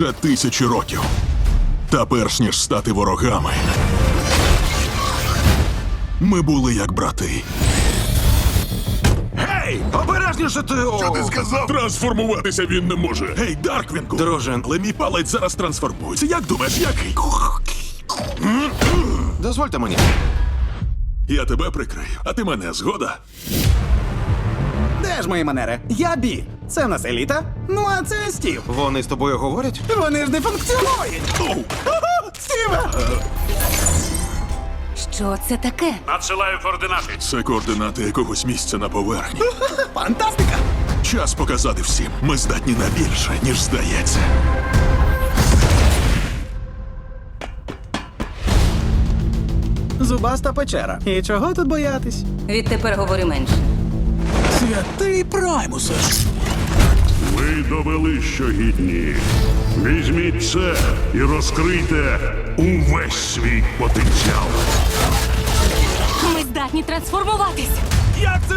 Вже тисячі років. Та перш ніж стати ворогами. Ми були як брати. Гей! Обережніше ти! Що ти сказав? Трансформуватися він не може. Гей, Дарквінку! Друже. Але мій палець зараз трансформується. Як думаєш, який? Дозвольте мені. Я тебе прикрию, а ти мене згода. Де ж мої манери? Я Бі. Це в нас еліта. Ну а це Стів. Вони з тобою говорять? Вони ж не функціонують. Стіве! Що це таке? Надсилаю координати. Це координати якогось місця на поверхні. Фантастика! Час показати всім. Ми здатні на більше, ніж здається. Зубаста печера. І чого тут боятись? Відтепер говори менше. Святий Праймусе. Ви довели, що гідні. Візьміть це і розкрийте увесь свій потенціал. Ми здатні трансформуватись. Як це